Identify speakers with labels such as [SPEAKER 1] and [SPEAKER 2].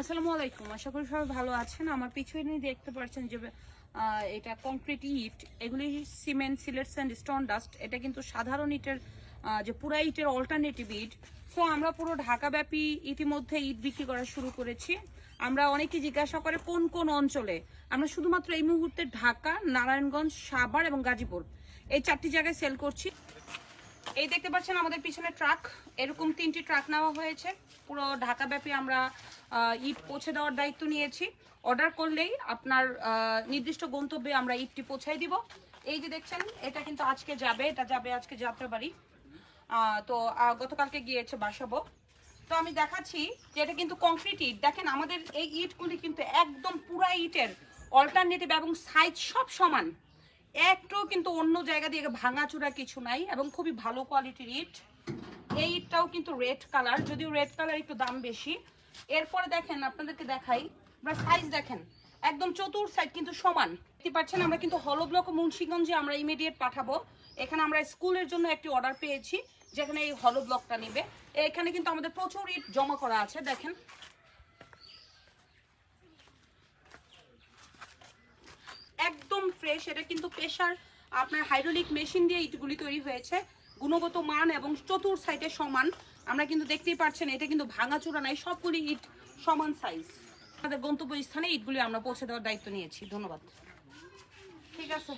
[SPEAKER 1] আসসালামু আলাইকুম। আশা করি সবাই ভালো আছেন। আমার পিছনে দেখতে পাচ্ছেন যে এটা কংক্রিট ইট। এগুলি cement Sylhet sand stone dust এটা কিন্তু সাধারণ ইটের যে পুরা ইটের অল্টারনেটিভ ইট। সো আমরা পুরো ঢাকাব্যাপী ইতিমধ্যে ইট বিক্রি করা শুরু করেছি। আমরা অনেকে জিজ্ঞাসা করে, কোন কোন অঞ্চলে? আমরা শুধুমাত্র এই মুহূর্তে ঢাকা, নারায়ণগঞ্জ, সাভার এবং গাজীপুর। এই চারটি জায়গায় সেল করছি। এই দেখতে পাচ্ছেন আমাদের পিছনে ট্রাক। এরকম তিনটি ট্রাক নেওয়া হয়েছে। পুরো ঢাকাব্যাপী আমরা ইট পৌঁছে দেওয়ার দায়িত্ব নিয়েছি। অর্ডার করলেই আপনার নির্দিষ্ট গন্তব্যে আমরা ইটটি পৌঁছাই দিব। এই যে দেখছেন, এটা কিন্তু আজকে যাবে, এটা যাবে আজকে যাত্রাবাড়ি। তো গতকালকে গিয়েছে বাসাবো। তো আমি দেখাচ্ছি যে এটা কিন্তু কংক্রিট ইট। দেখেন, আমাদের এই ইটগুলি কিন্তু একদম পুরা ইটের, অল্টারনেটিভ এবং সাইজ সব সমান। একটু কিন্তু অন্য জায়গা দিয়ে ভাঙাচুরা কিছু নাই এবং খুবই ভালো কোয়ালিটির ইট। এই ইটটাও কিন্তু রেড কালার যদিও রেড কালার একটু দাম বেশি। এরপরে দেখেন, আপনাদেরকে দেখাই। সাইজ দেখেন, একদম চতুর সাইড কিন্তু সমান। দেখতে পাচ্ছেন, আমরা কিন্তু হলো ব্লক মুন্সিগঞ্জে আমরা ইমিডিয়েট পাঠাবো। এখানে আমরা স্কুলের জন্য একটি অর্ডার পেয়েছি, যেখানে এই হলো ব্লকটা নিবে। এখানে কিন্তু আমাদের প্রচুর ইট জমা করা আছে, দেখেন একদম ফ্রেশ এটা কিন্তু প্রেশার আপনার হাইড্রোলিক মেশিন দিয়ে ইটগুলি তৈরি হয়েছে। গুণগত মান এবং চতুর সাইডে সমান। আমরা কিন্তু দেখতেই পাচ্ছেন, এটা কিন্তু ভাঙাচোরা নাই, সবগুলি ইট সমান সাইজ আমাদের গন্তব্য স্থানে ইটগুলি আমরা পৌঁছে দেওয়ার দায়িত্ব নিয়েছি। ধন্যবাদ। ঠিক আছে।